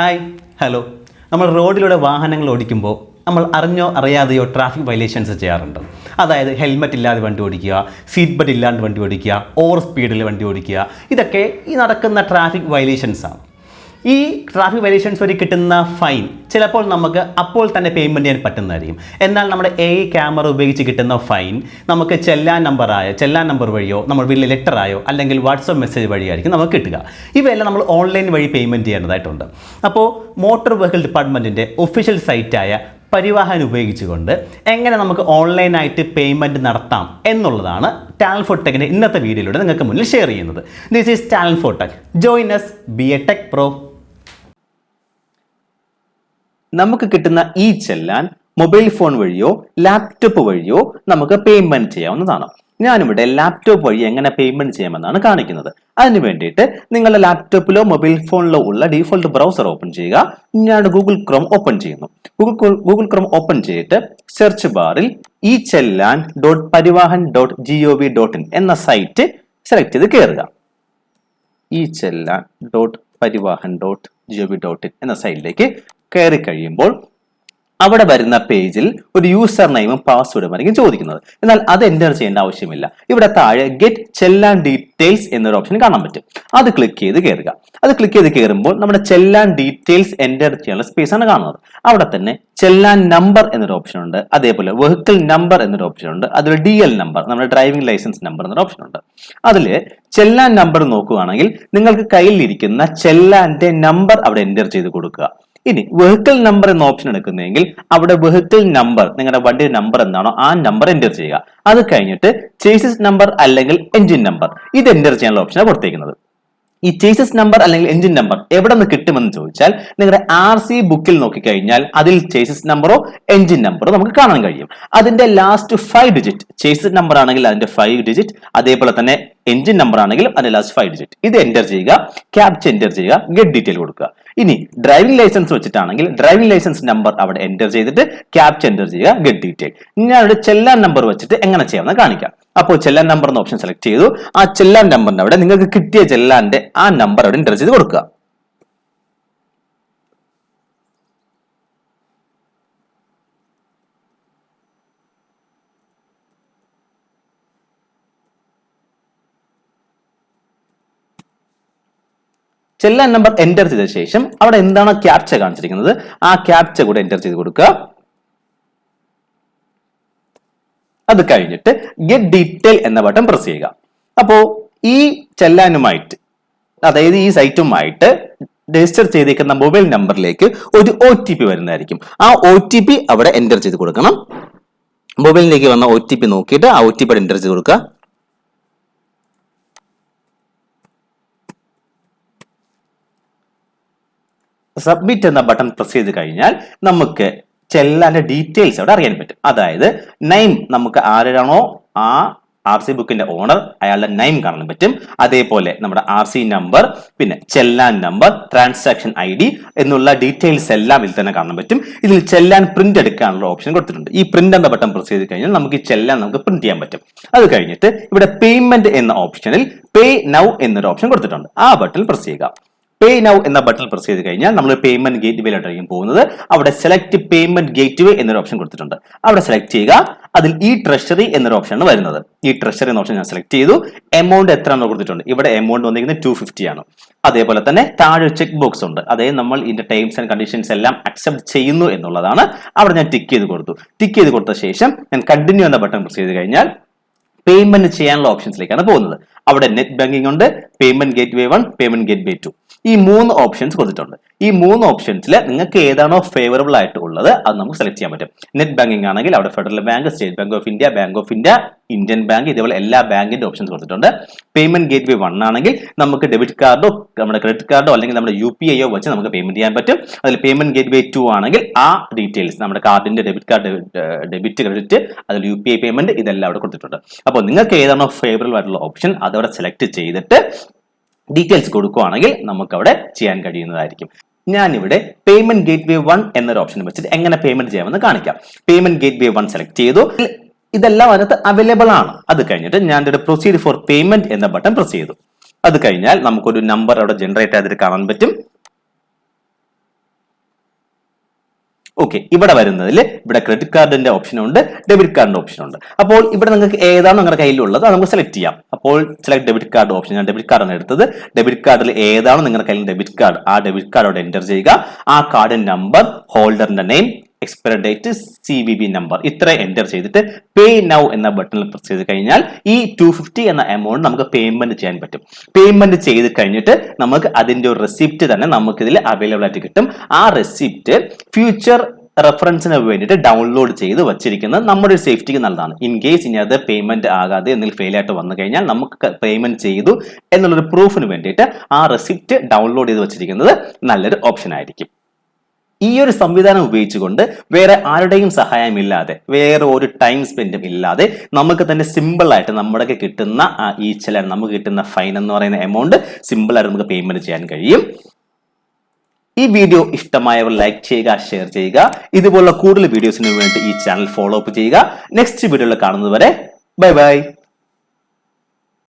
Hi hello നമ്മൾ റോഡിലൂടെ വാഹനങ്ങൾ ഓടിക്കുമ്പോൾ നമ്മൾ അറിഞ്ഞോ അറിയാതെയോ ട്രാഫിക് വയലേഷൻസ് ചെയ്യാറുണ്ട്. അതായത് ഹെൽമെറ്റ് ഇല്ലാതെ വണ്ടി ഓടിക്കുക സീറ്റ് ബെൽറ്റ് ഇല്ലാണ്ട് വണ്ടി ഓടിക്കുക ഓവർ സ്പീഡിൽ വണ്ടി ഓടിക്കുക ഇതൊക്കെ ഈ നടക്കുന്ന ട്രാഫിക് വയലേഷൻസാണ് ഈ ട്രാഫിക് വയലേഷൻസ് വഴി കിട്ടുന്ന ഫൈൻ ചിലപ്പോൾ നമുക്ക് അപ്പോൾ തന്നെ പേയ്മെന്റ് ചെയ്യാൻ പറ്റുന്നതായിരിക്കും. എന്നാൽ നമ്മുടെ എ ക്യാമറ ഉപയോഗിച്ച് കിട്ടുന്ന ഫൈൻ നമുക്ക് ചെല്ലാൻ നമ്പറായ ചെല്ലാൻ നമ്പർ വഴിയോ നമ്മൾ വലിയ ലെറ്ററായോ അല്ലെങ്കിൽ വാട്സപ്പ് മെസ്സേജ് വഴിയായിരിക്കും നമുക്ക് കിട്ടുക. ഇവയെല്ലാം നമ്മൾ ഓൺലൈൻ വഴി പേയ്മെന്റ് ചെയ്യേണ്ടതായിട്ടുണ്ട്. അപ്പോൾ മോട്ടോർ വെഹിക്കിൾ ഡിപ്പാർട്ട്മെന്റിന്റെ ഒഫീഷ്യൽ സൈറ്റായ പരിവാഹൻ ഉപയോഗിച്ചുകൊണ്ട് എങ്ങനെ നമുക്ക് ഓൺലൈനായിട്ട് പേയ്മെന്റ് നടത്താം എന്നുള്ളതാണ് ടെക്കിന്റെ ഇന്നത്തെ വീഡിയോയിലൂടെ നിങ്ങൾക്ക് മുന്നിൽ ഷെയർ ചെയ്യുന്നത്. This is tech join S B A tech pro നമുക്ക് കിട്ടുന്ന ഈ ചെല്ലാൻ മൊബൈൽ ഫോൺ വഴിയോ ലാപ്ടോപ്പ് വഴിയോ നമുക്ക് പേയ്മെന്റ് ചെയ്യാവുന്നതാണ്. ഞാനിവിടെ ലാപ്ടോപ്പ് വഴി എങ്ങനെ പേയ്മെന്റ് ചെയ്യാമെന്നാണ് കാണിക്കുന്നത്. അതിന് വേണ്ടിയിട്ട് നിങ്ങളുടെ ലാപ്ടോപ്പിലോ മൊബൈൽ ഫോണിലോ ഉള്ള ഡീഫോൾട്ട് ബ്രൗസർ ഓപ്പൺ ചെയ്യുക. ഞാൻ ഗൂഗിൾ ക്രോം ഓപ്പൺ ചെയ്യുന്നു. ഗൂഗിൾ ഗൂഗിൾ ക്രോം ഓപ്പൺ ചെയ്തിട്ട് സെർച്ച് ബാറിൽ ഈ challan dot Parivahan dot G O V dot in എന്ന സൈറ്റ് സെലക്ട് ചെയ്ത് കയറുക ഈ challan dot Parivahan dot G V dot in എന്ന സൈറ്റിലേക്ക് കയറി കഴിയുമ്പോൾ അവിടെ വരുന്ന പേജിൽ ഒരു യൂസർ നെയിമും പാസ്വേഡും ആയിരിക്കും ചോദിക്കുന്നത്. എന്നാൽ അത് എന്റർ ചെയ്യേണ്ട ആവശ്യമില്ല. ഇവിടെ താഴെ ഗെറ്റ് ചെല്ലാൻ ഡീറ്റെയിൽസ് എന്നൊരു ഓപ്ഷൻ കാണാൻ പറ്റും. അത് ക്ലിക്ക് ചെയ്ത് കയറുക. അത് ക്ലിക്ക് ചെയ്ത് കയറുമ്പോൾ നമ്മുടെ ചെല്ലാൻ ഡീറ്റെയിൽസ് എന്റർ ചെയ്യാനുള്ള സ്പേസ് ആണ് കാണുന്നത്. അവിടെ തന്നെ ചെല്ലാൻ നമ്പർ എന്നൊരു ഓപ്ഷൻ ഉണ്ട്. അതേപോലെ വെഹിക്കിൾ നമ്പർ എന്നൊരു ഓപ്ഷൻ ഉണ്ട്. അതിൽ ഡി എൽ നമ്പർ നമ്മുടെ ഡ്രൈവിംഗ് ലൈസൻസ് നമ്പർ എന്നൊരു ഓപ്ഷൻ ഉണ്ട്. അതിൽ ചെല്ലാൻ നമ്പർ നോക്കുകയാണെങ്കിൽ നിങ്ങൾക്ക് കയ്യിലിരിക്കുന്ന ചെല്ലാന്റെ നമ്പർ അവിടെ എന്റർ ചെയ്ത് കൊടുക്കുക. ഇനി വെഹിക്കിൾ നമ്പർ എന്ന ഓപ്ഷൻ എടുക്കുന്നതെങ്കിൽ അവിടെ വെഹിക്കിൾ നമ്പർ നിങ്ങളുടെ വണ്ടിയുടെ നമ്പർ എന്താണോ ആ നമ്പർ എന്റർ ചെയ്യുക. അത് കഴിഞ്ഞിട്ട് ചേസിസ് നമ്പർ അല്ലെങ്കിൽ എഞ്ചിൻ നമ്പർ ഇത് എന്റർ ചെയ്യാനുള്ള ഓപ്ഷനാണ് കൊടുത്തേക്കുന്നത്. ഈ ചേസസ് നമ്പർ അല്ലെങ്കിൽ എഞ്ചിൻ നമ്പർ എവിടെ നിന്ന് കിട്ടുമെന്ന് ചോദിച്ചാൽ നിങ്ങളുടെ ആർ സി ബുക്കിൽ നോക്കിക്കഴിഞ്ഞാൽ അതിൽ ചേസസ് നമ്പറോ എഞ്ചിൻ നമ്പറോ നമുക്ക് കാണാൻ കഴിയും. അതിന്റെ last five digit chassis number ആണെങ്കിൽ അതിന്റെ ഫൈവ് ഡിജിറ്റ് അതേപോലെ തന്നെ എഞ്ചിൻ നമ്പർ ആണെങ്കിലും അതിന്റെ ലാസ്റ്റ് ഫൈവ് ഡിജിറ്റ് ഇത് എന്റർ ചെയ്യുക ക്യാപ്ച എന്റർ ചെയ്യുക ഗെറ്റ് ഡീറ്റെയിൽ കൊടുക്കുക. ഇനി ഡ്രൈവിംഗ് ലൈസൻസ് വെച്ചിട്ടാണെങ്കിൽ ഡ്രൈവിംഗ് ലൈസൻസ് നമ്പർ അവിടെ എന്റർ ചെയ്തിട്ട് ക്യാപ്ച എന്റർ ചെയ്യുക ഗെറ്റ് ഡീറ്റെയിൽ ഇനി അവിടെ ചെല്ലാൻ നമ്പർ വെച്ചിട്ട് എങ്ങനെ ചെയ്യാമെന്ന് കാണിക്കാം. അപ്പോൾ ചെല്ലാൻ നമ്പർ എന്ന ഓപ്ഷൻ സെലക്ട് ചെയ്തു. ആ ചെല്ലാൻ നമ്പറിന്റെ അവിടെ നിങ്ങൾക്ക് കിട്ടിയ ചെല്ലാന്റെ ആ നമ്പർ അവിടെ എന്റർ ചെയ്ത് കൊടുക്കുക. ചെല്ലാൻ നമ്പർ എന്റർ ചെയ്ത ശേഷം അവിടെ എന്താണോ ക്യാപ്ച കാണിച്ചിരിക്കുന്നത്? ആ ക്യാപ്ച കൂടെ എന്റർ ചെയ്ത് കൊടുക്കുക. അത് കഴിഞ്ഞിട്ട് ഗെറ്റ് ഡീറ്റെയിൽ എന്ന ബട്ടൺ പ്രസ് ചെയ്യുക. അപ്പോ ഈ ചെല്ലാനുമായിട്ട് അതായത് ഈ സൈറ്റുമായിട്ട് രജിസ്റ്റർ ചെയ്തേക്കുന്ന മൊബൈൽ നമ്പറിലേക്ക് ഒരു ഒ ടി പി വരുന്നതായിരിക്കും. ആ ഒ ടി പി അവിടെ എന്റർ ചെയ്ത് കൊടുക്കണം. മൊബൈലിലേക്ക് വന്ന ഒ ടി പി നോക്കിയിട്ട് ആ ഒ ടി പി എന്റർ ചെയ്ത് കൊടുക്കുക. സബ്മിറ്റ് എന്ന ബട്ടൺ പ്രസ് ചെയ്ത് കഴിഞ്ഞാൽ നമുക്ക് ചെല്ലാന്റെ ഡീറ്റെയിൽസ് അവിടെ അറിയാൻ പറ്റും. അതായത് നെയിം നമുക്ക് ആരാണോ ആ ആർ സി ബുക്കിന്റെ ഓണർ അയാളുടെ നെയിം കാണാൻ പറ്റും. അതേപോലെ നമ്മുടെ ആർ സി നമ്പർ പിന്നെ challan number transaction I D എന്നുള്ള ഡീറ്റെയിൽസ് എല്ലാം ഇതിൽ തന്നെ കാണാൻ പറ്റും. ഇതിൽ ചെല്ലാൻ പ്രിന്റ് എടുക്കാനുള്ള ഓപ്ഷൻ കൊടുത്തിട്ടുണ്ട്. ഈ പ്രിന്റ് എന്ന ബട്ടൺ പ്രസ് ചെയ്ത് കഴിഞ്ഞാൽ നമുക്ക് ഈ ചെല്ലാൻ നമുക്ക് പ്രിന്റ് ചെയ്യാൻ പറ്റും. അത് കഴിഞ്ഞിട്ട് ഇവിടെ പേയ്മെന്റ് എന്ന ഓപ്ഷനിൽ പേ നൗ എന്നൊരു ഓപ്ഷൻ കൊടുത്തിട്ടുണ്ട്. ആ ബട്ടൺ പ്രസ് ചെയ്യുക. പേ നൗ എന്ന ബട്ടൺ പ്രസ് ചെയ്ത് കഴിഞ്ഞാൽ നമ്മൾ പേയ്മെന്റ് ഗേറ്റ് വേയിലോട്ടായിരിക്കും പോകുന്നത്. അവിടെ സെലക്ട് പേയ്മെന്റ് ഗേറ്റ് വേ എന്നൊരു ഓപ്ഷൻ കൊടുത്തിട്ടുണ്ട്. അവിടെ സെലക്ട് ചെയ്യുക. അതിൽ ഈ ട്രഷറി എന്നൊരു ഓപ്ഷനാണ് വരുന്നത്. ഈ ട്രഷറി എന്ന ഓപ്ഷൻ ഞാൻ സെലക്ട് ചെയ്തു. എമൗണ്ട് എത്ര എന്ന് കൊടുത്തിട്ടുണ്ട്. ഇവിടെ എമൗണ്ട് വന്നിരിക്കുന്നത് ടു ഫിഫ്റ്റി ആണ്. അതേപോലെ തന്നെ താഴെ ചെക്ക് ബോക്സ് ഉണ്ട്. അതായത് നമ്മൾ ഇതിന്റെ ടേംസ് ആൻഡ് കണ്ടീഷൻസ് എല്ലാം അക്സെപ്റ്റ് ചെയ്യുന്നു എന്നുള്ളതാണ്. അവിടെ ഞാൻ ടിക്ക് ചെയ്ത് കൊടുത്തു. ടിക്ക് ചെയ്ത് കൊടുത്ത ശേഷം ഞാൻ കണ്ടിന്യൂ എന്ന ബട്ടൺ പ്രസ് ചെയ്ത് കഴിഞ്ഞാൽ പേയ്മെന്റ് ചെയ്യാനുള്ള ഓപ്ഷൻസിലേക്കാണ് പോകുന്നത്. അവിടെ നെറ്റ് ബാങ്കിംഗ് ഉണ്ട്. Payment gateway one payment gateway two ഈ മൂന്ന് ഓപ്ഷൻസ് കൊടുത്തിട്ടുണ്ട്. ഈ മൂന്ന് ഓപ്ഷൻസിൽ നിങ്ങൾക്ക് ഏതാണോ ഫേവറബിൾ ആയിട്ട് ഉള്ളത് അത് നമുക്ക് സെലക്ട് ചെയ്യാൻ പറ്റും. നെറ്റ് ബാങ്കിംഗ് ആണെങ്കിൽ അവിടെ Federal Bank State Bank of India Bank of India Indian Bank ഇതേപോലെ എല്ലാ ബാങ്കിന്റെ ഓപ്ഷൻസ് കൊടുത്തിട്ടുണ്ട്. പേയ്മെന്റ് ഗേറ്റ് വേ വൺ ആണെങ്കിൽ നമുക്ക് ഡെബിറ്റ് കാർഡോ നമ്മുടെ ക്രെഡിറ്റ് കാർഡോ അല്ലെങ്കിൽ നമ്മുടെ യു പി ഐയോ വെച്ച് നമുക്ക് പേയ്മെന്റ് ചെയ്യാൻ പറ്റും. അതിൽ പേയ്മെന്റ് ഗേറ്റ് വേ ടു ആണെങ്കിൽ ആ ഡീറ്റെയിൽസ് നമ്മുടെ കാർഡിന്റെ ഡെബിറ്റ് കാർഡ് ഡെബിറ്റ് ക്രെഡിറ്റ് അതിൽ യു പി ഐ പേയ്മെന്റ് ഇതെല്ലാം അവിടെ കൊടുത്തിട്ടുണ്ട്. അപ്പോൾ നിങ്ങൾക്ക് ഏതാണോ ഫേവറബിൾ ആയിട്ടുള്ള ഓപ്ഷൻ അതവിടെ സെലക്ട് ചെയ്തിട്ട് ഡീറ്റെയിൽസ് നമുക്ക് അവിടെ ചെയ്യാൻ കഴിയുന്നതായിരിക്കും. ഞാനിവിടെ പേയ്മെന്റ് ഗേറ്റ് വേ വൺ എന്നൊരു ഓപ്ഷൻ വെച്ചിട്ട് എങ്ങനെ പേയ്മെന്റ് ചെയ്യാമെന്ന് കാണിക്കാം. Payment gateway one select ചെയ്തു. ഇതെല്ലാം അതിനകത്ത് അവൈലബിൾ ആണ്. അത് കഴിഞ്ഞിട്ട് ഞാൻ ഇവിടെ പ്രൊസീഡ് ഫോർ പേയ്മെന്റ് എന്ന ബട്ടൺ പ്രസ് ചെയ്തു. അത് കഴിഞ്ഞാൽ നമുക്കൊരു നമ്പർ അവിടെ ജനറേറ്റ് ചെയ്തിട്ട് കാണാൻ പറ്റും. ഓക്കെ ഇവിടെ വരുന്നതിൽ ഇവിടെ ക്രെഡിറ്റ് കാർഡിന്റെ ഓപ്ഷൻ ഉണ്ട് ഡെബിറ്റ് കാർഡിന്റെ ഓപ്ഷൻ ഉണ്ട്. അപ്പോൾ ഇവിടെ നിങ്ങൾക്ക് ഏതാണ് നിങ്ങളുടെ കയ്യിലുള്ളത് അത് നമുക്ക് സെലക്ട് ചെയ്യാം. അപ്പോൾ സെലക്ട് ഡെബിറ്റ് കാർഡ് ഓപ്ഷൻ ഞാൻ ഡെബിറ്റ് കാർഡാണ് എടുത്തത്. ഡെബിറ്റ് കാർഡിൽ ഏതാണ് നിങ്ങളുടെ കയ്യിൽ ഡെബിറ്റ് കാർഡ് ആ ഡെബിറ്റ് കാർഡ് അവിടെ എന്റർ ചെയ്യുക. ആ കാർഡിന്റെ number ഹോൾഡറിന്റെ name expire date C V B number ഇത്ര എന്റർ ചെയ്തിട്ട് പേ നൗ എന്ന ബട്ടണിൽ പ്രസ് ചെയ്ത് കഴിഞ്ഞാൽ ഈ ടു ഫിഫ്റ്റി എന്ന എമൗണ്ട് നമുക്ക് പേയ്മെന്റ് ചെയ്യാൻ പറ്റും. പേയ്മെന്റ് ചെയ്ത് കഴിഞ്ഞിട്ട് നമുക്ക് അതിന്റെ ഒരു റെസിപ്റ്റ് തന്നെ നമുക്ക് ഇതിൽ അവൈലബിൾ ആയിട്ട് കിട്ടും. ആ റെസിപ്റ്റ് ഫ്യൂച്ചർ റെഫറൻസിന് വേണ്ടിയിട്ട് ഡൗൺലോഡ് ചെയ്ത് വെച്ചിരിക്കുന്നത് നമ്മുടെ സേഫ്റ്റിക്ക് നല്ലതാണ്. ഇൻ കേസ് ഇനി അത് പേയ്മെന്റ് ആകാതെ എന്തെങ്കിലും ഫെയിൽ ആയിട്ട് വന്നു കഴിഞ്ഞാൽ നമുക്ക് പേയ്മെന്റ് ചെയ്തു എന്നുള്ളൊരു പ്രൂഫിന് വേണ്ടിയിട്ട് ആ റെസിപ്റ്റ് ഡൗൺലോഡ് ചെയ്ത് വെച്ചിരിക്കുന്നത് നല്ലൊരു ഓപ്ഷൻ ആയിരിക്കും. ഈ ഒരു സംവിധാനം ഉപയോഗിച്ചുകൊണ്ട് വേറെ ആരുടെയും സഹായം ഇല്ലാതെ വേറെ ഒരു ടൈം സ്പെൻഡും ഇല്ലാതെ നമുക്ക് തന്നെ സിമ്പിൾ ആയിട്ട് നമ്മുടെ കിട്ടുന്ന ആ ചില നമുക്ക് കിട്ടുന്ന ഫൈൻ എന്ന് പറയുന്ന എമൗണ്ട് സിമ്പിൾ ആയിട്ട് നമുക്ക് പേയ്മെന്റ് ചെയ്യാൻ കഴിയും. ഈ വീഡിയോ ഇഷ്ടമായവർ ലൈക്ക് ചെയ്യുക ഷെയർ ചെയ്യുക. ഇതുപോലുള്ള കൂടുതൽ വീഡിയോസിന് വേണ്ടി ഈ ചാനൽ ഫോളോ അപ്പ് ചെയ്യുക. നെക്സ്റ്റ് വീഡിയോയിൽ കാണുന്നത് വരെ ബൈ ബൈ